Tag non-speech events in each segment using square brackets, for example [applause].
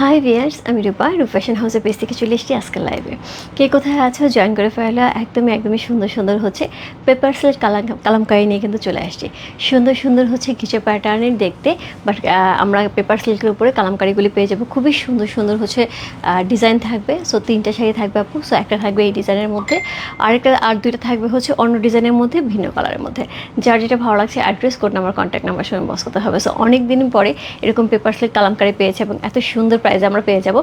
High viewers আমি রূপা, রূপ fashion হাউসের পেজ থেকে চলে এসেছি আজকের লাইভে কে কোথায় আছো? জয়েন করে ফেলা। একদমই একদমই সুন্দর সুন্দর হচ্ছে পেপার কালাম, কালামকারি নিয়ে কিন্তু চলে আসছি। সুন্দর সুন্দর হচ্ছে কিছু প্যাটার্নের দেখতে বাট আমরা পেপার সিল্কের উপরে কালামকারিগুলি পেয়ে যাব। খুবই সুন্দর সুন্দর হচ্ছে ডিজাইন থাকবে। সো তিনটা শাড়ি থাকবে আপু। সো একটা থাকবে এই ডিজাইনের মধ্যে। আরেকটা, আর দুইটা থাকবে হচ্ছে অন্য ডিজাইনের মধ্যে, ভিন্ন কালারের মধ্যে। যার যেটা ভালো লাগছে address code number contact number সঙ্গে বস করতে হবে। সো অনেক দিন পরে এরকম পেপার সিল্ক কালামকারি পেয়েছে এবং এত সুন্দর প্রাইসে আমরা পেয়ে যাব।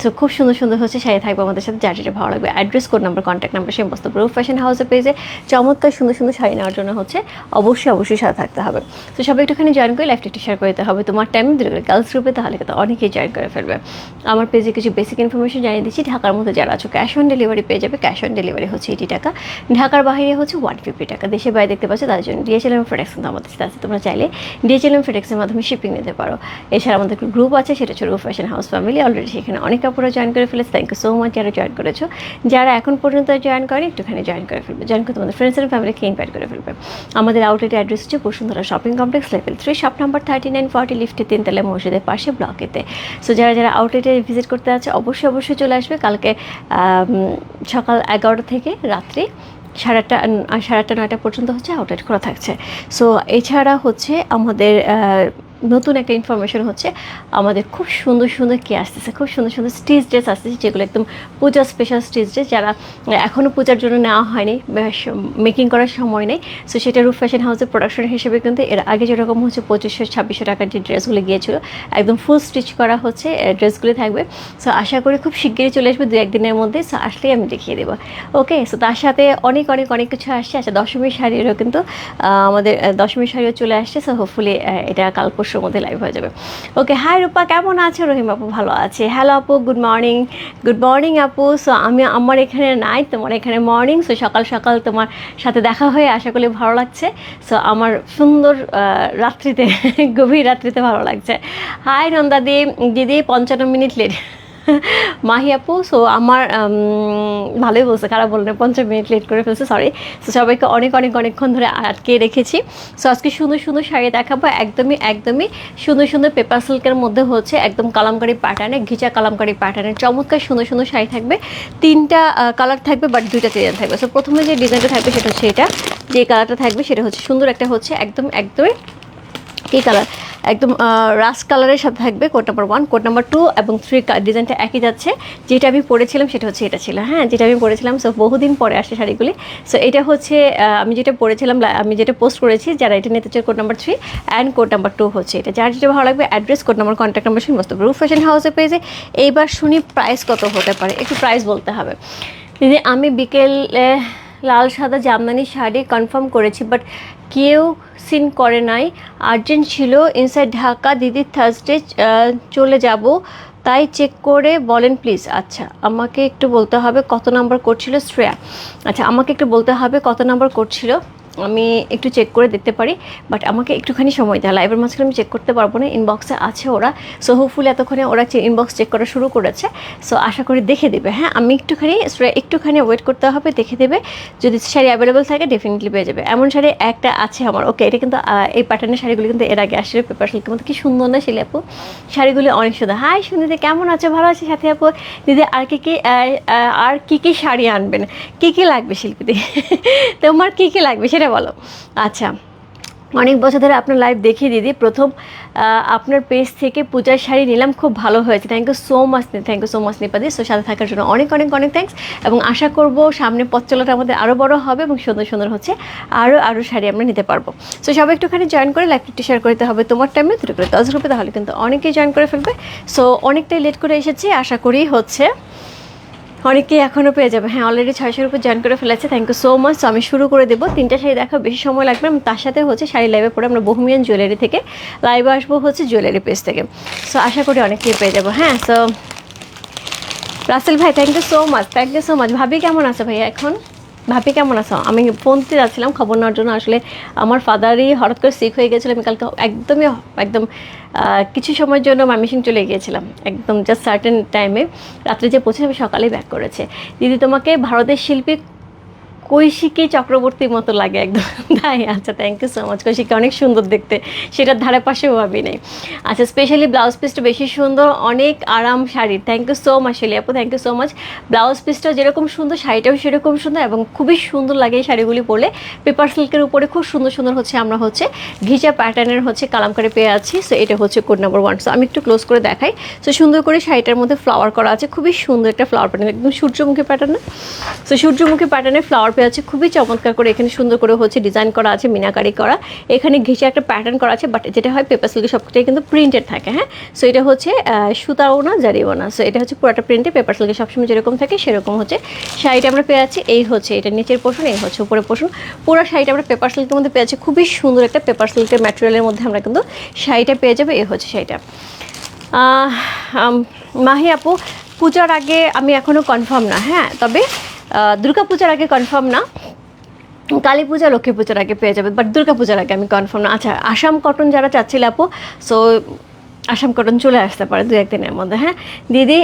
সো খুব সুন্দর সুন্দর হচ্ছে শাড়ি থাকবে আমাদের সাথে, যার যেটা ভালো লাগবে। Address code number contact number সেই বস্তু রূপ ফ্যাশন হাউসে পেয়েছে চমৎকার সুন্দর সুন্দর শাড়ি নেওয়ার জন্য হচ্ছে অবশ্যই অবশ্যই সাথে থাকতে হবে। তো সবাই একটুখানি জয়েন করে লাইফটা একটু শেয়ার করে দিতে হবে। তোমার টাইম দিলে গার্লস গ্রুপে তাহলে কিন্তু অনেকেই জয়েন করে ফেলবে। আমার পেজে কিছু বেসিক ইনফরমেশন জানিয়ে দিচ্ছি। ঢাকার মধ্যে যারা আছো ক্যাশ অন ডেলিভারি পেয়ে যাবে। ক্যাশ অন ডেলিভারি হচ্ছে এইটি টাকা। ঢাকার বাইরে হচ্ছে ওয়ান ফিফটি টাকা। দেশের বাইরে দেখতে পাচ্ছ, তার জন্য ডিএচএলএম ফেডেক্স কিন্তু আমাদের সাথে আছে। তোমরা চাইলে ডিএচএলএম ফেডেক্সের মাধ্যমে শিপিং নিতে পারো। এছাড়া আমাদের গ্রুপ আছে, সেটা হচ্ছে রূপ ফ্যাশন হাউস ফ্যামিলি অলরেডি সেখানে অনেক কাপড়ে জয়েন করে ফেলেছে থ্যাংক ইউ সো মাচ যারা জয়েন করেছ। যারা এখন পর্যন্ত জয়েন করে একটুখানি জয়েন করে ফেলবে। জয়েন করে তোমাদের ফ্রেন্ডস অ্যান্ড ফ্যামিলিকে ইনভাইট করে ফেলবে। আমাদের আউটলেট অ্যাড্রেস হচ্ছে Bashundhara shopping complex level three shop number thirty nine forty লিফটে তিনতলা মসজিদের পাশে ব্লকেতে সো যারা যারা আউটলেটে ভিজিট করতে আছে, অবশ্যই অবশ্যই চলে আসবে। কালকে সকাল এগারোটা থেকে রাত্রি সাড়ে আটটা সাড়ে আটটা, নয়টা পর্যন্ত হচ্ছে আউটলেট খোলা থাকছে। সো এছাড়া হচ্ছে আমাদের নতুন একটা ইনফরমেশন হচ্ছে, আমাদের খুব সুন্দর সুন্দর কে আসতেছে, খুব সুন্দর সুন্দর স্টিচ ড্রেস আসতেছে, যেগুলো একদম পূজা স্পেশাল স্টিচ ড্রেস যারা এখনও পূজার জন্য নেওয়া হয়নি মেকিং করার সময় নেই। সো সেটা রূপ ফ্যাশন হাউসের প্রোডাকশন হিসেবে কিন্তু এর আগে যেরকম হচ্ছে পঁচিশশো, ছাব্বিশশো টাকার যে ড্রেসগুলো গিয়েছিল, একদম ফুল স্টিচ করা হচ্ছে ড্রেসগুলি থাকবে। সো আশা করি খুব শিগগিরই চলে আসবে দু একদিনের মধ্যে। সো আসলেই আমি দেখিয়ে দেবো। ওকে সো তার সাথে অনেক অনেক অনেক কিছু আসছে। আচ্ছা দশমীর শাড়িরও কিন্তু আমাদের দশমীর শাড়িও চলে আসছে। সো হোপফুলি এটা কাল পরশুর মধ্যে লাইভ হয়ে যাবে। ওকে হাই রূপা, কেমন আছে? রহিম আপু ভালো আছে। হ্যালো আপু গুড মর্নিং গুড মর্নিং আপু। সো আমি আমার এখানে নাই, তোমার এখানে মর্নিং সো সকাল সকাল তোমার সাথে দেখা হয়ে আশা করি ভালো লাগছে। সো আমার সুন্দর রাত্রিতে, [laughs] গভীর রাত্রিতে ভালো লাগছে। হাই নন্দাদি, দিদি, পঞ্চান্ন মিনিট লেট মাহি আপু সো আমার ভালোই বলছে, খারাপ বললেন পঞ্চাশ মিনিট লেট করে ফেলছে সরি সো সবাইকে অনেক অনেক অনেকক্ষণ ধরে আটকে রেখেছি। সো আজকে সুন্দর সুন্দর শাড়ি দেখাবো, একদমই একদমই সুন্দর সুন্দর পেপার সিল্কের মধ্যে হচ্ছে একদম কালামকারি প্যাটার্নে ঘিচা কালামকারি প্যাটার্নের চমৎকার সুন্দর সুন্দর শাড়ি থাকবে। তিনটা কালার থাকবে বাট দুইটা ডিজাইন থাকবে। সো প্রথমে যে ডিজাইনটা থাকবে, সেটা হচ্ছে এটা। যে কালারটা থাকবে, সেটা হচ্ছে সুন্দর একটা হচ্ছে, একদম, একদমই কী কালার একদম রাস্ট কালারের সাথে থাকবে code number one code number two এবং থ্রি ডিজাইনটা একই যাচ্ছে। যেটা আমি পরেছিলাম সেটা হচ্ছে এটা ছিল হ্যাঁ? যেটা আমি পরেছিলাম সো বহুদিন পরে আসে শাড়িগুলি। সো এটা হচ্ছে আমি যেটা পরেছিলাম আমি যেটা পোস্ট করেছি, যারা এটা নিতে চাই code number three and code number two হচ্ছে এটা। যার যেটা ভালো লাগবে address code number contact number সমস্ত রূপ ফ্যাশন হাউসে পেয়েছে এইবার শুনি প্রাইস কত হতে পারে, একটু প্রাইস বলতে হবে। দিদি, আমি বিকেল লাল সাদা জামদানি শাড়ি কনফার্ম করেছি বাট কেউ সিন করে নাই। আর্জেন্ট ছিল ইনসাইড ঢাকা, দিদি থার্সডে চলে যাব। তাই চেক করে বলেন প্লিজ আচ্ছা আমাকে একটু বলতে হবে কত নাম্বার করছিল শ্রেয়া। আচ্ছা আমাকে একটু বলতে হবে কত নাম্বার করছিল। আমি একটু চেক করে দেখতে পারি বাট আমাকে একটুখানি সময় দেয় লাইভের মাঝখানে আমি চেক করতে পারব না ইনবক্সে আছে ওরা। সো হোপফুলি এতক্ষণে ওরা ইনবক্স চেক করা শুরু করেছে। সো আশা করি দেখে দেবে। হ্যাঁ আমি একটুখানি একটুখানি ওয়েট করতে হবে, দেখে দেবে। যদি শাড়ি অ্যাভেলেবেল থাকে ডেফিনেটলি পেয়ে যাবে। এমন শাড়ি একটা আছে আমার। ওকে এটা কিন্তু এই প্যাটার্নের শাড়িগুলো কিন্তু এর আগে আসলে পেপার সিল্কের মধ্যে। কি সুন্দর না শিলি আপু শাড়িগুলি অনেক সুন্দর। হাই সুন্দর কেমন আছে? ভালো আছে সাথে আপু? দিদি, আর কি কি আর কি কি শাড়ি আনবেন? কি কি লাগবে শিল্পীদের [laughs] তোমার কি কি লাগবে? সেটা বলো। আচ্ছা অনেক বছর ধরে আপনার লাইভ দেখি দিদি। প্রথম আপনার পেজ থেকে পূজার শাড়ি নিলাম, খুব ভালো হয়েছে। Thank you so much thank you so much নিপাদি। So সাথে থাকার জন্য অনেক অনেক অনেক থ্যাংকস এবং আশা করব সামনে পথ চলাটা আমাদের আরও বড় হবে এবং সুন্দর সুন্দর হচ্ছে আরও আরও শাড়ি আমরা নিতে পারব। সো সবাই একটুখানি জয়েন করে লাইভ একটু শেয়ার করতে হবে তোমার টাইমে দুটো করে দশ গ্রুপে তাহলে কিন্তু অনেকেই জয়েন করে ফেলবে। সো অনেকটাই লেট করে এসেছি, আশা করি হচ্ছে অনেকেই এখনও পেয়ে যাবে। হ্যাঁ অলরেডি ছয়শোর উপর জয়েন করে ফেলেছে। থ্যাংক ইউ সো মাচ তো আমি শুরু করে দেবো। তিনটা শাড়ি দেখা, বেশি সময় লাগবে তার সাথে হচ্ছে শাড়ি লাইভে পরে আমরা বহুমিয়ান জুয়েলারি থেকে লাইভে আসব হচ্ছে জুয়েলারি পেজ থেকে। সো আশা করি অনেকেই পেয়ে যাব। হ্যাঁ সো রাসেল ভাই thank you so much thank you so much ভাবি, কেমন আছে ভাইয়া এখন? ভাবি, কেমন আছো? আমি ফোন দিতে যাচ্ছিলাম খবর নেওয়ার জন্য। আসলে আমার ফাদারই হঠাৎ করে সিক হয়ে গেছিল। আমি কালকে একদমই, একদম কিছু সময়ের জন্য মামিসিং চলে গিয়েছিলাম। একদম জাস্ট সার্টেন টাইমে রাত্রে যে পৌঁছে আমি সকালেই ব্যাক করেছে। দিদি তোমাকে ভারতের শিল্পী কৈশিকী চক্রবর্তীর মতো লাগে একদম। তাই আচ্ছা thank you so much Koushiki অনেক সুন্দর দেখতে। সেটার ধারে পাশেও ভাবি নেই। আচ্ছা স্পেশালি ব্লাউজ পিসটা বেশি সুন্দর, অনেক আরাম sari. Thank you so much Shili আপু thank you so much blouse পিসটা যেরকম সুন্দর, শাড়িটাও সেরকম সুন্দর এবং খুবই সুন্দর লাগে এই শাড়িগুলি পরলে। পেপার সিল্কের উপরে খুব সুন্দর সুন্দর হচ্ছে আমরা হচ্ছে ঘিচা প্যাটার্নের হচ্ছে কালামকারি পেয়ে আছি। সো এটা হচ্ছে কোড নাম্বার ওয়ান সো আমি একটু ক্লোজ করে দেখাই। সো সুন্দর করে শাড়িটার মধ্যে ফ্লাওয়ার করা আছে। খুবই সুন্দর একটা ফ্লাওয়ার প্যাটার্ন একদম সূর্যমুখী প্যাটার্ন সো সূর্যমুখী প্যাটার্নের ফ্লাওয়ার পেয়ে আছে, খুবই চমৎকার করে এখানে সুন্দর করে হচ্ছে ডিজাইন করা আছে, মিনাকারি করা। এখানে ঘিচে একটা প্যাটার্ন করা আছে বাট যেটা হয় পেপার সিল্কের সবটাই কিন্তু প্রিন্টেড থাকে হ্যাঁ? সো এটা হচ্ছে সুতাও না, জারিও না। সো এটা হচ্ছে পুরোটা প্রিন্টে পেপার সিল্কে সবসময় যেরকম থাকে, সেরকম হচ্ছে শাড়িটা আমরা পেয়ে আছি। এই হচ্ছে, এটা নিচের পোষণ এই হচ্ছে উপরের পোষণ পুরো শাড়িটা আমরা পেপার সিল্কের মধ্যে পেয়ে আছি, খুবই সুন্দর একটা পেপার সিল্কের ম্যাটেরিয়ালের মধ্যে আমরা কিন্তু শাড়িটা পেয়ে যাব, এই হচ্ছে শাড়িটা। মাহি আপু, পূজার আগে আমি এখনও কনফার্ম না হ্যাঁ? তবে দুর্গা পূজার আগে কনফার্ম না, কালী পূজা, লক্ষ্মী পূজার আগে পেয়ে যাবে বাট দুর্গা পূজার আগে আমি কনফার্ম না। আচ্ছা আসাম কটন যারা চাচ্ছিল আপু সো আসাম কটন চলে আসতে পারে দু একদিনের মধ্যে হ্যাঁ? দিদি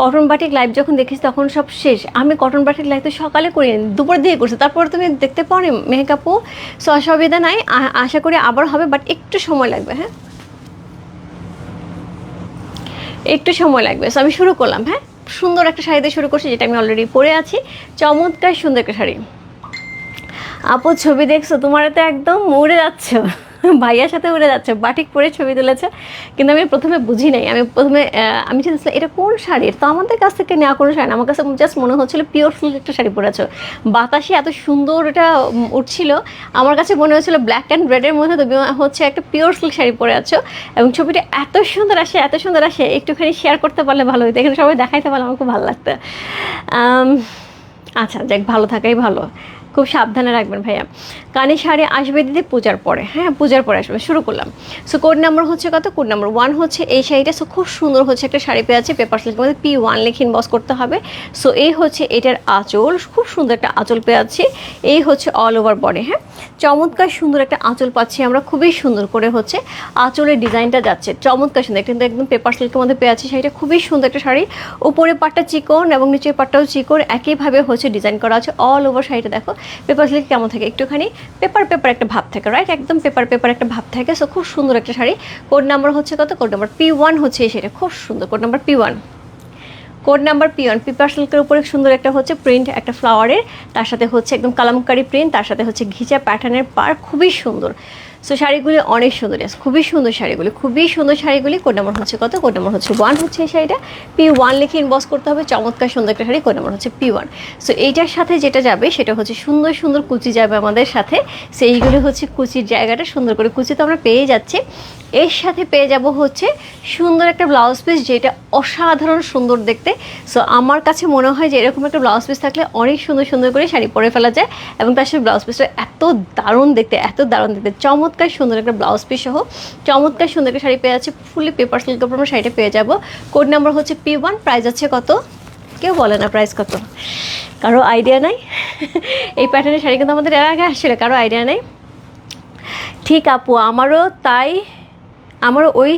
কটন বাটিক লাইভ যখন দেখিস তখন সব শেষ। আমি কটন বাটিক লাইভ তো সকালে করি, দুপুর দিয়ে করছি, তারপর তুমি দেখতে পাও মেহেকাপু সো অসুবিধা নাই আশা করি আবার হবে বাট একটু সময় লাগবে হ্যাঁ? একটু সময় লাগবে সো আমি শুরু করলাম হ্যাঁ? সুন্দর একটা শাড়ি দিয়ে শুরু করছি, যেটা আমি অলরেডি পরে আছি। চমৎকার সুন্দর একটা শাড়ি। আপু, ছবি দেখছ? তোমার তো একদম মরে যাচ্ছ। ভাইয়ার সাথে উড়ে যাচ্ছে, বাটিক পরে ছবি তুলেছে। কিন্তু আমি প্রথমে বুঝি নাই। আমি প্রথমে আমি চিন্তা এটা কোন শাড়ির? তো আমাদের কাছ থেকে নেওয়া কোনো শাড়ি। আমার কাছে জাস্ট মনে হচ্ছিল পিওর সিল্ক একটা শাড়ি পরেছো বাতাসে এত সুন্দর এটা উঠছিল। আমার কাছে মনে হচ্ছিল ব্ল্যাক অ্যান্ড রেডের মধ্যে তুমি হচ্ছে একটা পিওর সিল্ক শাড়ি পরে আছো। এবং ছবিটা এত সুন্দর আসে, এত সুন্দর আসে, একটুখানি শেয়ার করতে পারলে ভালো হতো এখানে সবাই দেখাইতে পারলে আমার খুব ভালো লাগতো। আচ্ছা যাক, ভালো থাকাই ভালো। খুব সাবধানে রাখবেন ভাইয়া। কানে শাড়ি আসবে দিদি পূজার পরে। হ্যাঁ পূজার পরে আসবে, শুরু করলাম। সো কোড নাম্বার হচ্ছে কত? কোড নাম্বার ওয়ান হচ্ছে এই শাড়িটা। সো খুব সুন্দর হচ্ছে একটা শাড়ি পেয়ে আছে পেপার সিল্কের মধ্যে পি ওয়ান লিখে ইনবক্স করতে হবে। সো এই হচ্ছে এটার আঁচল। খুব সুন্দর একটা আঁচল পেয়ে আছি এই হচ্ছে অল ওভার বডি হ্যাঁ? চমৎকার সুন্দর একটা আঁচল পাচ্ছি আমরা। খুবই সুন্দর করে হচ্ছে আঁচলের ডিজাইনটা যাচ্ছে। চমৎকার সুন্দর। কিন্তু একদম পেপার সিল্কের মধ্যে পেয়ে আছি শাড়িটা। খুবই সুন্দর একটা শাড়ি। উপরে পাটটা চিকন এবং নিচের পাটটাও চিকন। একইভাবে হচ্ছে ডিজাইন করা আছে। অল ওভার শাড়িটা দেখো। পেপার সিল্ক কেমন থাকে? একটুখানি পেপার পেপার একটা ভাব থাকে রাইট একদম পেপার পেপার একটা ভাব থাকে। সো খুব সুন্দর একটা শাড়ি। কোড নাম্বার হচ্ছে কত? কোড নাম্বার পি ওয়ান হচ্ছে সেটা খুব সুন্দর। Code number P one code number P one paper সিল্কের উপরে সুন্দর একটা হচ্ছে প্রিন্ট একটা ফ্লাওয়ারের তার সাথে হচ্ছে একদম কালামকারি প্রিন্ট তার সাথে হচ্ছে ঘিচা প্যাটার্নের পার খুবই সুন্দর। সো শাড়িগুলি অনেক সুন্দর yes, খুবই সুন্দর শাড়িগুলি খুবই সুন্দর শাড়িগুলি কোড নাম্বার হচ্ছে কত? কোড নাম্বার হচ্ছে ওয়ান হচ্ছে এই শাড়িটা। পি ওয়ান লিখে ইনবক্স করতে হবে চমৎকার সুন্দর একটা শাড়ি কোড নাম্বার হচ্ছে পি ওয়ান সো এইটার সাথে যেটা যাবে সেটা হচ্ছে সুন্দর সুন্দর কুচি যাবে আমাদের সাথে। সেইগুলি হচ্ছে কুচির জায়গাটা সুন্দর করে কুচি তো আমরা পেয়ে যাচ্ছি। এর সাথে পেয়ে যাব হচ্ছে সুন্দর একটা ব্লাউজ পিস যেটা অসাধারণ সুন্দর দেখতে। সো আমার কাছে মনে হয় যে এরকম একটা ব্লাউজ পিস থাকলে অনেক সুন্দর সুন্দর করে শাড়ি পরে ফেলা যায় এবং তার সাথে ব্লাউজ পিসটা এত দারুণ দেখতে এত দারুণ দেখতে চমৎকার সুন্দর একটা ব্লাউজ পিস সহ চমৎকার সুন্দর একটা শাড়ি পেয়ে আছে ফুলি পেপার সিল্কের উপর আমরা শাড়িটা পেয়ে যাব। কোড নাম্বার হচ্ছে পি ওয়ান প্রাইস আছে কত? কেউ বলে না প্রাইস কত। কারও আইডিয়া নাই? [laughs] এই প্যাটার্নের শাড়ি কিন্তু আমাদের এর আগে আসছিল, কারও আইডিয়া নাই? ঠিক আপু, আমারও তাই, আমারও ওই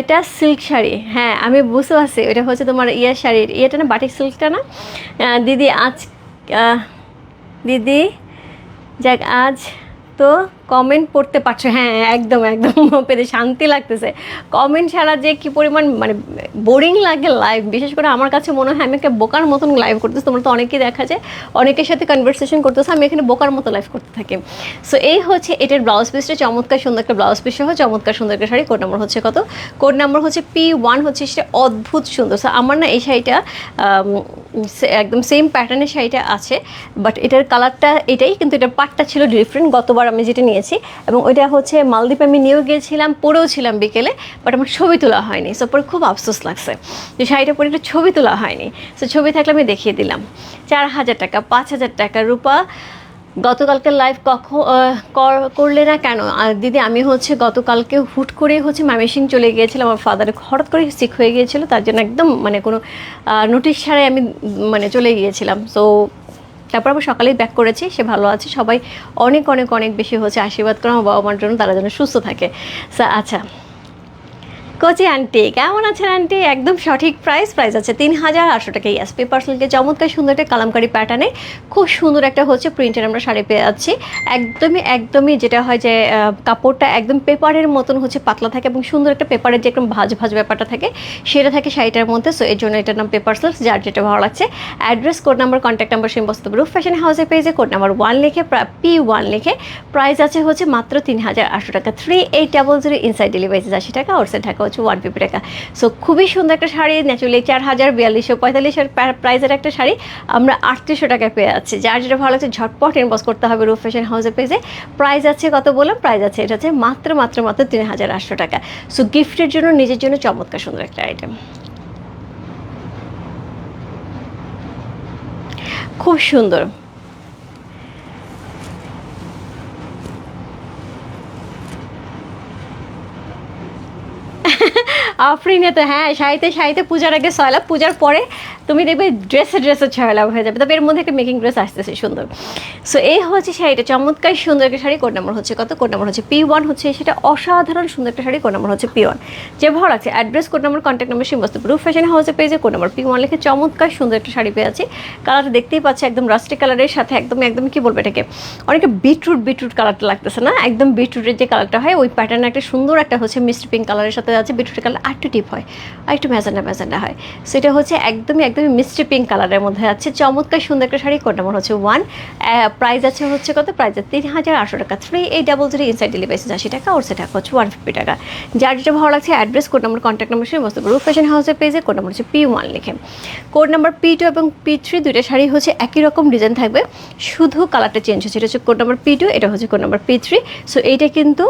এটা সিল্ক শাড়ি। হ্যাঁ আমি বুঝতে পারছি, ওইটা হচ্ছে তোমার ইয়ার শাড়ির। ইয়েটা না বাটিক সিল্কটা না? দিদি আজ দিদি, যাক, আজ তো কমেন্ট পড়তে পারছ। হ্যাঁ একদম একদম। পেতে শান্তি লাগতেছে। কমেন্ট ছাড়া যে কি পরিমাণ মানে বোরিং লাগে লাইভ বিশেষ করে আমার কাছে মনে হয়, আমি একটা বোকার মতন লাইভ করতেছি। তোমরা তো অনেকেই দেখা যায়, অনেকের সাথে কনভারসেশন করতেছে, আমি এখানে বোকার মতো লাইভ করতে থাকি। সো এই হচ্ছে এটার ব্লাউজ পিসটা চমৎকার, সুন্দর একটা ব্লাউজ পিস সহ চমৎকার, সুন্দর একটা শাড়ি। কোড নাম্বার হচ্ছে কত? কোড নাম্বার হচ্ছে পি ওয়ান হচ্ছে সেটা অদ্ভুত সুন্দর। সো আমার না এই শাড়িটা একদম সেম প্যাটার্নের শাড়িটা আছে। বাট এটার কালারটা এটাই, কিন্তু এটার পাটটা ছিল ডিফারেন্ট গতবার আমি যেটা নিয়েছি এবং ওইটা হচ্ছে মালদ্বীপে আমি নিয়েও গিয়েছিলাম, পরেও ছিলাম বিকেলে বাট আমার ছবি তোলা হয়নি। সো পরে খুব আফসোস লাগছে যে শাড়িটা পরে একটা ছবি তোলা হয়নি। সো ছবি থাকলে আমি দেখিয়ে দিলাম। চার হাজার টাকা, পাঁচ হাজার টাকা, রূপা। গতকালকে লাইভ কখন করলে না কেন? দিদি, আমি হচ্ছে গতকালকে হুট করে হচ্ছে ম্যামেসিং চলে গিয়েছিলাম। আমার ফাদার হঠাৎ করে সিক হয়ে গিয়েছিল, তার জন্য একদম মানে কোনো নোটিশ ছাড়াই আমি মানে চলে গিয়েছিলাম। সো তারপর আবার সকালেই ব্যাক করেছি, সে ভালো আছে, সবাই অনেক অনেক অনেক বেশি হচ্ছে আশীর্বাদ করে আমার বাবা মার জন্য, তারা যেন সুস্থ থাকে। আচ্ছা। কচি আন্টি, কেমন আছেন আন্টি? একদম সঠিক প্রাইস প্রাইস আছে তিন হাজার আটশো টাকা ইয়াস পেপার সিল্কের চমৎকার সুন্দর একটা কালামকারি প্যাটার্নে খুব সুন্দর একটা হচ্ছে প্রিন্টের আমরা শাড়ি পেয়ে যাচ্ছি। একদমই একদমই যেটা হয় যে কাপড়টা একদম পেপারের মতন হচ্ছে পাতলা থাকে এবং সুন্দর একটা পেপারের যে একদম ভাজ ভাজ ব্যাপারটা থাকে, সেটা থাকে শাড়িটার মধ্যে। সো এর জন্য এটার নাম পেপার সিল্ক যার যেটা ভালো লাগছে। Address code number contact number same বস্তু রূপ ফ্যাশন হাউসের পেজে কোড নাম্বার ওয়ান লিখে পি ওয়ান লিখে প্রাইস আছে হচ্ছে মাত্র তিন হাজার আটশো টাকা। Three eight double zero inside delivery আশি টাকা আউটসাইড টাকা হচ্ছে ওয়ান ফিফটি টাকা। সো খুবই সুন্দর একটা শাড়ি ন্যাচুরালি চার হাজার, বিয়াল্লিশশো, পঁয়তাল্লিশের প্রাইসের একটা শাড়ি আমরা আটত্রিশশো টাকায় পেয়ে যাচ্ছি। যার যেটা ভালো লাগছে, ঝটপট ইনবক্স করতে হবে রূপ ফ্যাশন হাউসের পেজে প্রাইস আছে কত বললাম? প্রাইস আছে, এটা হচ্ছে মাত্র মাত্র মাত্র তিন হাজার আটশো টাকা। সো গিফটের জন্য, নিজের জন্য চমৎকার সুন্দর একটা আইটেম খুব সুন্দর। [laughs] আফরিনে তো হ্যাঁ সাইতে সাইতে পূজার আগে সয়লাব পূজার পরে তুমি দেখবে ড্রেসে ড্রেসে ছয়লাভ হয়ে যাবে। তবে এর মধ্যে একটা মেকিং ড্রেস আসতেছে, সুন্দর। সো এই হচ্ছে শাড়িটা, চমৎকার সুন্দর একটা শাড়ি, কোড নাম্বার হচ্ছে কত? কোড নাম্বার হচ্ছে পি ওয়ান হচ্ছে, সেটা অসাধারণ সুন্দর একটা শাড়ি, কোড নাম্বার হচ্ছে পি ওয়ান যে ভালো লাগছে address code number contact number সিমস্ত proof fashion হাউসে পেয়েছে কোড নাম্বার পি ওয়ান লিখে চমৎকার সুন্দর একটা শাড়ি পেয়ে আছি। কালারটা দেখতেই পাচ্ছে, একদম রাস্টি কালারের সাথে, একদম একদম কি বলব এটাকে? অনেকে বিটরুট বিটরুট কালারটা লাগতেছে, না? একদম বিটরুটের যে কালারটা হয়, ওই প্যাটার্ন একটা সুন্দর একটা হচ্ছে মিষ্টি পিঙ্ক কালারের সাথে আছে বিটরুটের কালার আর একটু টিপ হয় আর একটু ম্যাজেন্ডা ম্যাজেন্ডা হয়। সেটা হচ্ছে একদমই একদমই মিষ্টি পিঙ্ক কালারের মধ্যে আছে। চমৎকার সুন্দর একটা শাড়ি কোড নাম্বার হচ্ছে? ওয়ান প্রাইস আছে হচ্ছে কত? প্রাইস আছে তিন হাজার আটশো টাকা। Three eight double zero inside delivery আশি টাকা ওর সেটা হচ্ছে ওয়ান ফিফটি টাকা। যার যেটা ভালো লাগছে address code number contact number সে বস্তু রূপ ফ্যাশন হাউসের পেজে কোড নাম্বার হচ্ছে পি ওয়ান লিখে। কোড নাম্বার পি টু এবং পি থ্রি দুইটা শাড়ি হচ্ছে একই রকম ডিজাইন থাকবে। শুধু কালারটা চেঞ্জ হচ্ছে, এটা হচ্ছে কোড নাম্বার পি টু এটা হচ্ছে code number P three so এইটা কিন্তু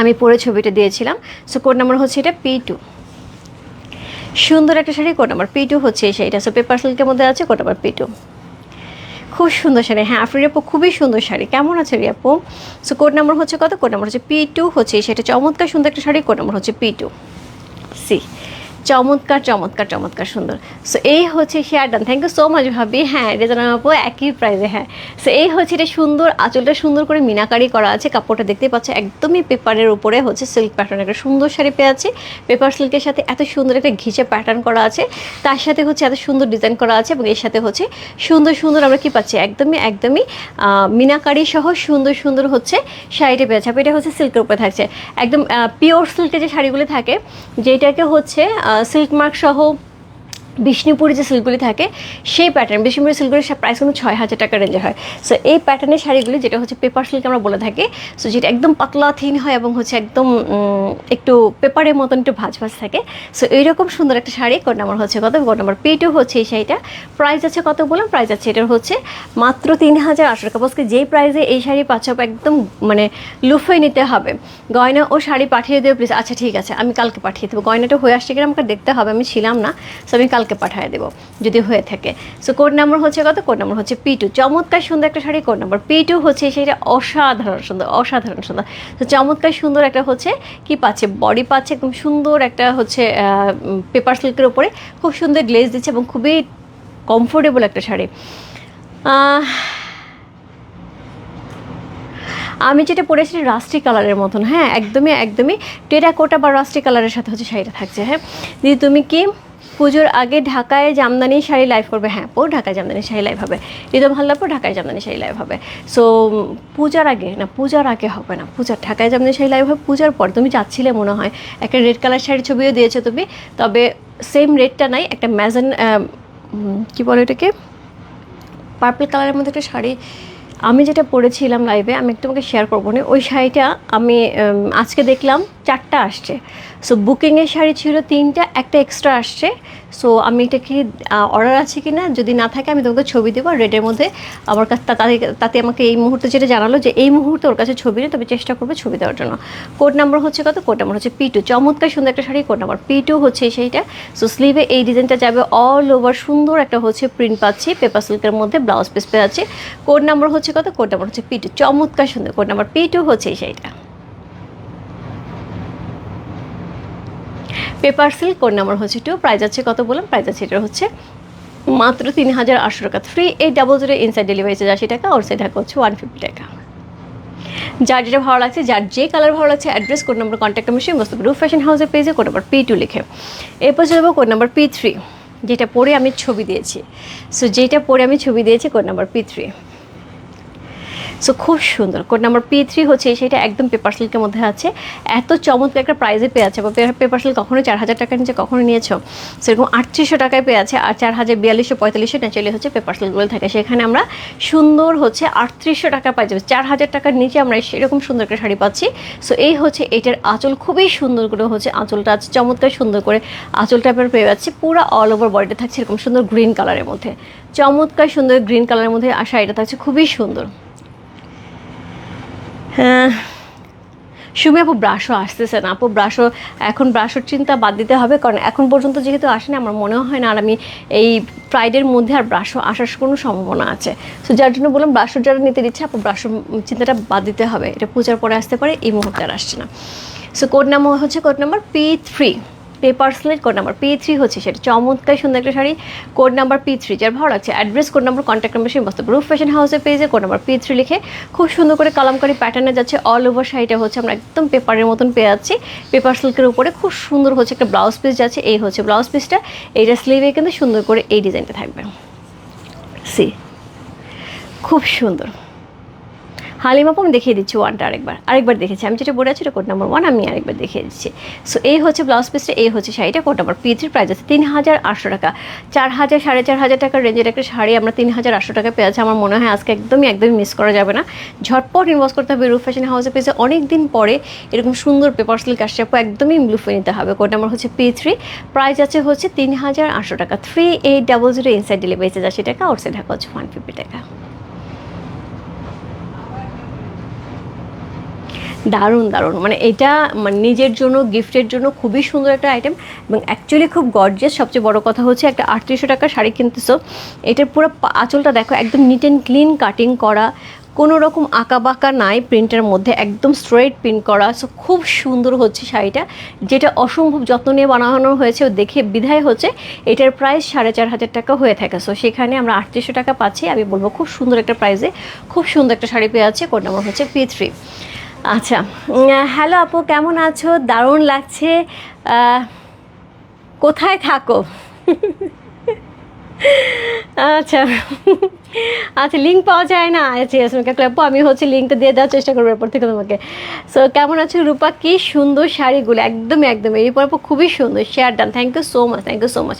আমি পরে ছবিটা দিয়েছিলাম। সো কোড নাম্বার হচ্ছে এটা পি টু সুন্দর একটা শাড়ি কোড আমার পিটু হচ্ছে সেইটা সো পেপার সিল্কের মধ্যে আছে কোড আমার পিটু খুব সুন্দর শাড়ি। হ্যাঁ আফরি আপু, খুবই সুন্দর শাড়ি। কেমন আছে রিয়াপু সো কোড নাম্বার হচ্ছে কত? কোড নাম্বার হচ্ছে পি টু হচ্ছে সেটা চমৎকার সুন্দর একটা শাড়ি কোড নাম্বার হচ্ছে পি টু সি চমৎকার চমৎকার চমৎকার, সুন্দর। সো এই হচ্ছে share done thank you so much ভাবি। হ্যাঁ রেজানা আপু, একই প্রাইসে হ্যাঁ। সো এই হচ্ছে এটা সুন্দর আঁচলটা, সুন্দর করে মিনাকারি করা আছে। কাপড়টা দেখতে পাচ্ছে, একদমই পেপারের উপরে হচ্ছে সিল্ক প্যাটার্ন একটা সুন্দর শাড়ি পেয়ে আছে পেপার সিল্কের সাথে এত সুন্দর একটা ঘিচে প্যাটার্ন করা আছে। তার সাথে হচ্ছে এত সুন্দর ডিজাইন করা আছে এবং এর সাথে হচ্ছে সুন্দর সুন্দর আমরা কি পাচ্ছি? একদমই একদমই মিনাকারি সহ সুন্দর সুন্দর হচ্ছে শাড়িটা পেয়েছে আপনি এটা হচ্ছে সিল্কের উপরে থাকছে। একদম পিওর সিল্কের যে শাড়িগুলো থাকে, যেটাকে হচ্ছে সিল্ক মার্ক সহ বিষ্ণুপুরে যে সিল্কগুলি থাকে, সেই প্যাটার্ন বিষ্ণুপুরের সিল্কগুলির প্রাইস কিন্তু ছয় হাজার টাকা রেঞ্জে হয়। সো এই প্যাটার্নের শাড়িগুলি, যেটা হচ্ছে পেপার সিল্ক আমরা বলে থাকি সো যেটা একদম পাতলা থিন হয় এবং হচ্ছে একদম একটু পেপারের মতন একটু ভাজ ভাজ থাকে। সো এইরকম সুন্দর একটা শাড়ি কোড নাম্বার হচ্ছে কত? কোড নাম্বার পেটও হচ্ছে এই শাড়িটা। প্রাইস আছে কত বললাম? প্রাইস আছে, এটার হচ্ছে মাত্র তিন হাজার আটশো টাকা। বসকে যেই প্রাইসে এই শাড়ি পাচ্ছ একদম মানে লুফে নিতে হবে। গয়না ও শাড়ি পাঠিয়ে দেবে প্লিজ আচ্ছা ঠিক আছে, আমি কালকে পাঠিয়ে দেবো। গয়নাটা হয়ে আসছে কিনা আমাকে দেখতে হবে, আমি ছিলাম না। সো আমি কালকে পাঠিয়ে দেবো, যদি হয়ে থাকে। সো কোড নাম্বার হচ্ছে কত? কোড নাম্বার হচ্ছে পি টু চমৎকার সুন্দর একটা sari code number P two হচ্ছে সেটা অসাধারণ সুন্দর অসাধারণ সুন্দর। তো চমৎকার সুন্দর একটা হচ্ছে কি পাচ্ছে? বডি পাচ্ছে একদম সুন্দর একটা হচ্ছে পেপার সিল্কের উপরে। খুব সুন্দর গ্লেজ দিচ্ছে এবং খুবই কমফোর্টেবল একটা শাড়ি। আমি যেটা পরেছি রাস্টি কালারের মতন হ্যাঁ একদমই একদমই টেরাকোটা বা রাস্টি কালারের সাথে হচ্ছে শাড়িটা থাকছে হ্যাঁ। দিদি তুমি কি পুজোর আগে ঢাকায় জামদানি শাড়ি লাইভ করবে। হ্যাঁ পো ঢাকায় জামদানি শাড়ি লাইভ হবে। ঋতম হাল্লাপুর ঢাকায় জামদানি শাড়ি লাইভ হবে। সো পূজার আগে, না, পূজার আগে হবে না, পূজার, ঢাকায় জামদানি শাড়ি লাইভ হবে, পূজার পর, তুমি যাচ্ছিলে মনে হয়, একটা রেড কালার শাড়ির ছবিও দিয়েছ তুমি, তবে সেম রেডটা নাই, একটা ম্যাজেন কী বলে এটাকে পার্পল কালারের মধ্যে একটা শাড়ি, আমি যেটা পরেছিলাম লাইভে আমি একটু তোমাকে শেয়ার করব না, ওই শাড়িটা আমি আজকে দেখলাম, চারটা আসছে। সো বুকিংয়ের শাড়ি ছিল তিনটা, একটা এক্সট্রা আসছে। সো আমি এটা কি অর্ডার আছে কি না যদি না থাকে আমি তোমাকে ছবি দেবো। রেডের মধ্যে আমার কাছে তাতে আমাকে এই মুহূর্তে যেটা জানালো যে এই মুহূর্তে ওর কাছে ছবি নেই, তবে চেষ্টা করবে ছবি দেওয়ার জন্য। কোড নাম্বার হচ্ছে কত? কোড নাম্বার হচ্ছে পি টু চমৎকার সুন্দর একটা sari code number P two হচ্ছে সেইটা সো স্লিভে এই ডিজাইনটা যাবে অল ওভার সুন্দর একটা হচ্ছে প্রিন্ট পাচ্ছি পেপার সিল্কের মধ্যে ব্লাউজ পিস পেয়ে আছে কোড নাম্বার হচ্ছে কত? কোড নাম্বার হচ্ছে পি টু চমৎকার সুন্দর। কোড নাম্বার পি টু হচ্ছে এই শাড়িটা পেপার সিল্ক, কোড নাম্বার হচ্ছে টু প্রাইস আছে কত বললাম? প্রাইস আছে, এটা হচ্ছে মাত্র তিন হাজার আটশো টাকা। Three eight double zero inside delivery charge আশি টাকা ওর সাইড হচ্ছে ওয়ান ফিফটি টাকা। যার যেটা ভালো লাগছে, যার যে কালার ভালো লাগছে অ্যাড্রেস কোড নম্বর কন্ট্যাক্ট সেই বস্তু রুফ ফ্যাশন হাউসের পেজে কোড নম্বর পি টু লিখে। এরপর চলে যাব কোড নাম্বার পি থ্রি যেটা পরে আমি ছবি দিয়েছি। সো যেটা পরে আমি ছবি দিয়েছি, code number P three so খুব সুন্দর। কোড নাম্বার পি থ্রি হচ্ছে, সেটা একদম পেপার সিল্কের মধ্যে আছে। এত চমৎকার একটা প্রাইজে পেয়ে আছে বা পেপার সিল্ক কখনো চার হাজার টাকার নিচে কখনো নিয়েছো? সেরকম আটত্রিশশো টাকায় পেয়ে আছে আর চার হাজার বিয়াল্লিশশো পঁয়তাল্লিশশো ন্যাচারালি হচ্ছে পেপার সিল্কগুলো থাকে। সেখানে আমরা সুন্দর হচ্ছে আটত্রিশশো টাকা পাই যাবে। চার হাজার টাকার নিচে আমরা সেরকম সুন্দর একটা শাড়ি পাচ্ছি। সো এই হচ্ছে এটার আঁচল। খুবই সুন্দর করে হচ্ছে আঁচলটা আছে, চমৎকার সুন্দর করে আঁচল আপনার পেয়ে যাচ্ছে। পুরো অল ওভার বডিটা থাকছে এরকম সুন্দর গ্রিন কালারের মধ্যে। চমৎকার সুন্দর গ্রিন কালারের মধ্যে আর শাড়িটা থাকছে। খুবই সুন্দর। সুমি আপু ব্রাশও আসতেছে না। আপু ব্রাশও এখন ব্রাশর চিন্তা বাদ দিতে হবে, কারণ এখন পর্যন্ত যেহেতু আসেনি, আমার মনে হয় না, আর আমি এই ফ্রাইডের মধ্যে আর ব্রাশও আসার কোনো সম্ভাবনা আছে। সো যার জন্য বললাম ব্রাশও যারা নিতে দিচ্ছে, আপু ব্রাশ চিন্তাটা বাদ দিতে হবে। এটা পূজার পরে আসতে পারে, এই মুহূর্তে আর আসছে না। সো কোড নাম্বার হচ্ছে code number P three paper slate, code number P three হচ্ছে সেটা। চমৎকার, সুন্দর একটা sari. Code number P three যার ভালো লাগছে address code number contact number সেই বস্তু রুফ ফ্যাশন হাউসের পেজে কোড নাম্বার পি থ্রি লিখে খুব সুন্দর করে কালামকারি প্যাটার্নে যাচ্ছে অল ওভার শাড়িটা হচ্ছে আমরা একদম পেপারের মতন পেয়ে যাচ্ছি। পেপার সিল্কের উপরে খুব সুন্দর হচ্ছে একটা ব্লাউজ পিস যাচ্ছে। এই হচ্ছে ব্লাউজ পিসটা এইটা স্লিভে কিন্তু সুন্দর করে এই ডিজাইনটা থাকবে। সি খুব সুন্দর। হালিমাপু আমি দেখিয়ে দিচ্ছি ওয়ানটা আরেকবার। আরেকবার দেখেছি। আমি যেটা বলে আছি এটা কোড নাম্বার ওয়ান আমি আরেকবার দেখিয়ে দিচ্ছি। সো এই হচ্ছে ব্লাউজ পিসটা এই হচ্ছে শাড়িটা কোড নাম্বার পি থ্রির প্রাইস আছে। তিন হাজার আটশো টাকা। চার হাজার, সাড়ে চার হাজার টাকার রেঞ্জের একটা শাড়ি আমরা তিন হাজার আটশো টাকা পেয়েছি আমার মনে হয় আজকে একদমই একদমই মিস করা যাবে না। ঝটপট ইনভেস্ট করতে হবে রুফ ফ্যাশন হাউসে পেয়েছে অনেক দিন পরে এরকম সুন্দর পেপার সিল্ক আসছে। আপু, একদমই ব্লুফে নিতে হবে। কোড নাম্বার হচ্ছে পি থ্রি প্রাইস আছে হচ্ছে তিন হাজার আটশো টাকা। Three eight double zero inside delivery charge আশি টাকা আউটসাইড ঢাকা হচ্ছে ওয়ান ফিফটি টাকা। দারুণ দারুণ। মানে এটা মানে নিজের জন্য, গিফটের জন্য খুবই সুন্দর একটা আইটেম এবং অ্যাকচুয়ালি খুব গর্জিয়াস সবচেয়ে বড় কথা হচ্ছে একটা আটত্রিশশো টাকার শাড়ি কিনতেছো। এটার পুরো আঁচলটা দেখো, একদম নিট অ্যান্ড ক্লিন কাটিং করা। কোনো রকম আঁকা বাঁকা নাই প্রিন্টের মধ্যে, একদম স্ট্রেট প্রিন্ট করা। সো খুব সুন্দর হচ্ছে শাড়িটা। যেটা অসম্ভব যত্ন নিয়ে বানানো হয়েছে ও দেখে বিধায় হচ্ছে, এটার প্রাইস সাড়ে চার হাজার টাকা হয়ে থাকে। সো সেখানে আমরা আটত্রিশশো টাকা পাচ্ছি। আমি বলব খুব সুন্দর একটা প্রাইসে খুব সুন্দর একটা শাড়ি পেয়ে আছে কোড নাম্বার হচ্ছে পি থ্রি আচ্ছা হ্যালো আপু কেমন আছো? দারুণ লাগছে। কোথায় থাকো? আচ্ছা। আচ্ছা লিঙ্ক পাওয়া যায় না। আচ্ছা ইয়াসমিকা ক্লাবও আমি হচ্ছে লিঙ্কটা দিয়ে দেওয়ার চেষ্টা করব এরপর থেকে তোমাকে। সো কেমন আছো রূপা? কি সুন্দর শাড়িগুলো, একদমই একদম এই পর খুবই সুন্দর share done thank you so much thank you so much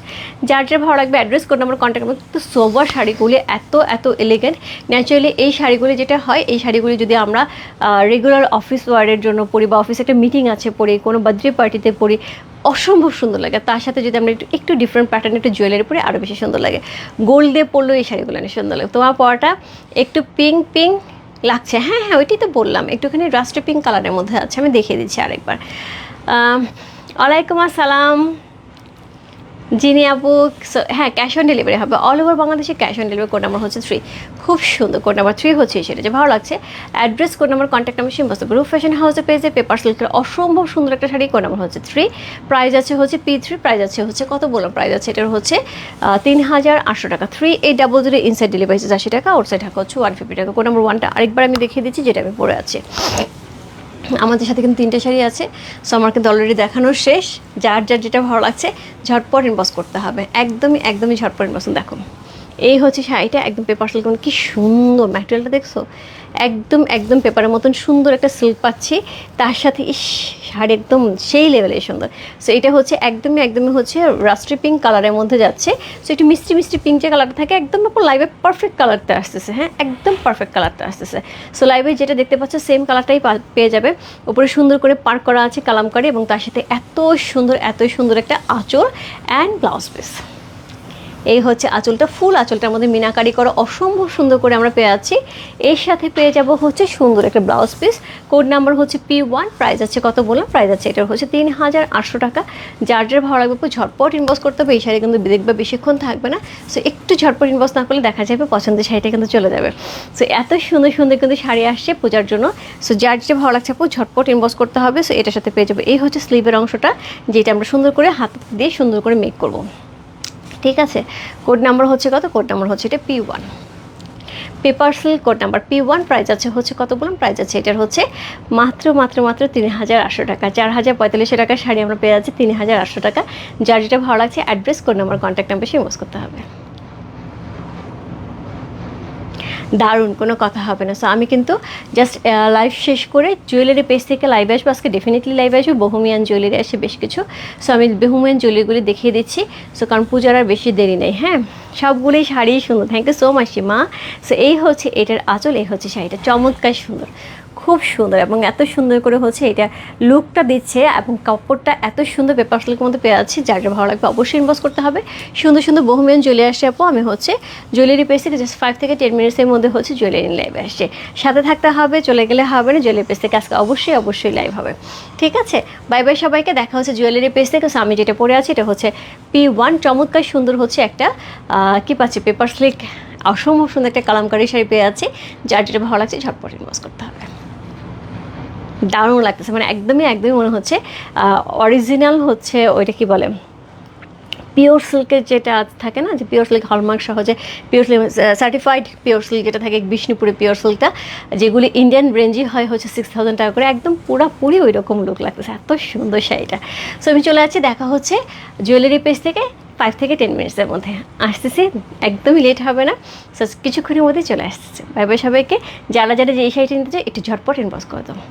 যার যার ভালো লাগবে address code number contact number তো সোবার শাড়িগুলি এত এত এলিগেন্ট ন্যাচারালি এই শাড়িগুলি যেটা হয়, এই শাড়িগুলি যদি আমরা রেগুলার অফিস ওয়ার্ডের জন্য পরি বা অফিসে একটা মিটিং আছে পরি, কোনো বার্থডে পার্টিতে পরি অসম্ভব সুন্দর লাগে। তার সাথে যদি আমরা একটু একটু ডিফারেন্ট প্যাটার্ন একটু জুয়েলারি পরে আরও বেশি সুন্দর লাগে। গোল্ড দিয়ে এই শাড়িগুলো অনেক সুন্দর লাগে। তোমার পরাটা একটু পিঙ্ক পিঙ্ক লাগছে। হ্যাঁ হ্যাঁ ওইটাই তো বললাম। একটুখানি রাস্টে পিঙ্ক কালারের মধ্যে আছে। আমি দেখিয়ে দিচ্ছি আরেকবার। ওয়ালাইকুম আসসালাম। জিনি আপু হ্যাঁ ক্যাশ অন ডেলিভারি হবে। অল ওভার বাংলাদেশে cash on delivery code number হচ্ছে থ্রি খুব সুন্দর কোড নাম্বার থ্রি হচ্ছে সেটা যে ভালো লাগছে। Address code number contact number সিম্বাস group fashion হাউসে পেয়েছে পেপার সিল্কের অসম্ভব সুন্দর একটা শাড়ি কোড নাম্বার হচ্ছে থ্রি প্রাইস আছে হচ্ছে পি থ্রি প্রাইস আছে হচ্ছে, কত বললাম প্রাইস আছে? এটার হচ্ছে তিন হাজার আটশো টাকা। থ্রি এই ডাবল জিরো ইনসাইড ডেলিভারি আছে আশি টাকা আউটসাইড টাকা হচ্ছে ওয়ান ফিফটি টাকা। কোড নাম্বার ওয়ানটা আরেকবার আমি দেখিয়ে দিচ্ছি, যেটা আমি পরে আছি। আমাদের সাথে কিন্তু তিনটে শাড়ি আছে সো আমার কিন্তু অলরেডি দেখানোর শেষ। যার যার যেটা ভালো লাগছে, ঝটপট ইনবক্স করতে হবে। একদমই একদমই ঝটপট ইনবক্স দেখো এই হচ্ছে শাড়িটা, একদম পেপার সিল্ক কি সুন্দর ম্যাটেরিয়ালটা দেখছ? একদম একদম পেপারের মতন সুন্দর একটা সিল্ক পাচ্ছি। তার সাথে, ইস, শাড়ি একদম সেই লেভেলের সুন্দর। সো এটা হচ্ছে একদমই একদমই হচ্ছে রাস্ট্রি পিঙ্ক কালারের মধ্যে যাচ্ছে। সো একটু মিষ্টি মিষ্টি পিঙ্ক যে কালারটা থাকে, একদম আপনার লাইভে পারফেক্ট কালারটা আসতেছে হ্যাঁ? একদম পারফেক্ট কালারটা আসতেছে। সো লাইভে যেটা দেখতে পাচ্ছ সেম কালারটাই পেয়ে যাবে। উপরে সুন্দর করে পার্ক করা আছে কালামকারি এবং তার সাথে এত সুন্দর এত সুন্দর একটা আঁচল অ্যান্ড ব্লাউজ পিস এই হচ্ছে আঁচলটা, ফুল আঁচলটার মধ্যে মিনাকারি করা অসম্ভব সুন্দর করে আমরা পেয়ে আছি। এর সাথে পেয়ে যাব হচ্ছে সুন্দর একটা ব্লাউজ পিস। কোড নাম্বার হচ্ছে পি ওয়ান প্রাইস আছে কত বললাম? প্রাইস আছে এটার হচ্ছে তিন হাজার আটশো টাকা। যার যার ভালো লাগবে ঝটপট ইনভেস্ট করতে হবে। এই শাড়ি কিন্তু দেখবে বেশিক্ষণ থাকবে না। সো একটু ঝটপট ইনভেস্ট না করলে দেখা যাবে পছন্দের শাড়িটা কিন্তু চলে যাবে। সো এত সুন্দর সুন্দর কিন্তু শাড়ি আসছে পূজার জন্য। সো যার যে ভালো লাগছে আপু ঝটপট ইনভেস্ট করতে হবে। সো এটার সাথে পেয়ে যাবে। এই হচ্ছে স্লিভের অংশটা, যেটা আমরা সুন্দর করে হাত দিয়ে সুন্দর করে মেক করব। ঠিক আছে? কোড নাম্বার হচ্ছে কত? কোড নাম্বার হচ্ছে এটা P one paper seal code number P one price আছে হচ্ছে কত বলুন প্রাইজ আছে এটার হচ্ছে মাত্র মাত্র মাত্র তিন হাজার আটশো টাকা। চার হাজার পঁয়তাল্লিশশো টাকার শাড়ি আমরা পেয়ে যাচ্ছি তিন হাজার আটশো টাকা। যার যেটা ভালো লাগছে address code number contact number সে ইউজ করতে হবে। দারুণ, কোনো কথা হবে না। সো আমি কিন্তু জাস্ট লাইভ শেষ করে জুয়েলারি পেজ থেকে লাইভ আসব। আজকে ডেফিনেটলি লাইভ আসব। বহুমিয়ান জুয়েলারি আসে বেশ কিছু। সো আমি বহুমিয়ান জুয়েলারিগুলি দেখিয়ে দিচ্ছি। সো কারণ পূজার আর বেশি দেরি নেই হ্যাঁ? সবগুলোই শাড়ি সুন্দর। থ্যাংক ইউ সো মাচ মা। সো এই হচ্ছে এটার আঁচল, এই হচ্ছে শাড়িটা। চমৎকার সুন্দর। খুব সুন্দর এবং এত সুন্দর করে হচ্ছে এটা লুকটা দিচ্ছে এবং কাপড়টা এত সুন্দর পেপার সিল্কের মধ্যে পেয়ে যাচ্ছে, যার যা ভালো লাগবে অবশ্যই ইনভেস্ট করতে হবে। সুন্দর সুন্দর বহুমিয়ান চলে আসছে আপু, আমি হচ্ছে জুয়েলারি পেজ থেকে জাস্ট ফাইভ থেকে টেন মিনিটসের মধ্যে হচ্ছে জুয়েলারি লাইভ আসছে। সাথে থাকতে হবে, চলে গেলে হবে না জুয়েলারি পেজ থেকে আজকে অবশ্যই অবশ্যই লাইভ হবে। ঠিক আছে? বাই বাই সবাইকে, দেখা হচ্ছে জুয়েলারি পেজ থেকে। আমি যেটা পরে আছি, এটা হচ্ছে পি ওয়ান চমৎকার সুন্দর হচ্ছে একটা কি পাচ্ছি? পেপার স্লিক অসম্ভব সুন্দর একটা কালামকারি শাড়ি পেয়ে যাচ্ছি, যার যেটা ভালো লাগছে, ঝটপট ইনভেস্ট করতে হবে। দারুণ লাগতেছে। মানে একদমই একদমই মনে হচ্ছে অরিজিনাল হচ্ছে ওইটা কি বলে? পিওর সিল্কের যেটা থাকে না, যে পিওর সিল্ক হলমার্ক সহজে pure silk certified pure silk যেটা থাকে, বিষ্ণুপুরে পিওর সিল্কটা যেগুলি ইন্ডিয়ান রেঞ্জই হয় হচ্ছে সিক্স থাউজেন্ড টাকা করে, একদম পুরোপুরি ওই রকম লুক লাগতেছে, এত সুন্দর শাড়িটা। সো আমি চলে যাচ্ছি, দেখা হচ্ছে জুয়েলারি পেজ থেকে ফাইভ থেকে টেন মিনিটসের মধ্যে। আসতেছি, একদমই লেট হবে না সো কিছুক্ষণের মধ্যেই চলে আসতেছে। বাই বাই সবাইকে, যারা যারা যে এই শাড়িটা নিতে চায়, একটু ঝটপট ইনবক্স করে দেবো